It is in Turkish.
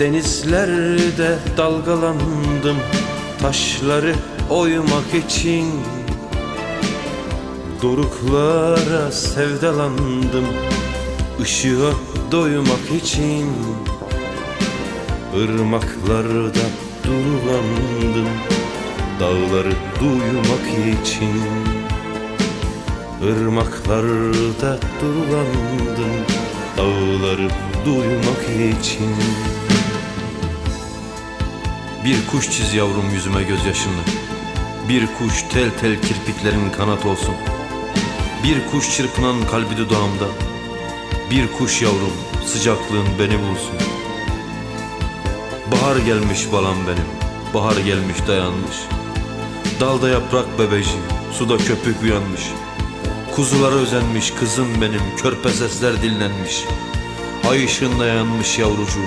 Denizlerde dalgalandım Taşları oymak için. Doruklara sevdalandım Işığa doymak için. Irmaklarda durulandım Dağları duymak için. Irmaklarda durulandım Dağları duymak için Bir kuş çiz yavrum yüzüme gözyaşını. Bir kuş tel tel kirpiklerin kanat olsun. Bir kuş çırpınan kalbi dudağımda Bir kuş yavrum sıcaklığın beni bulsun. Bahar gelmiş balam benim Bahar gelmiş dayanmış. Dalda yaprak bebeciğim Suda köpük uyanmış. Kuzulara özenmiş kızım benim Körpe sesler dinlenmiş. Ay ışığında yanmış yavrucuğum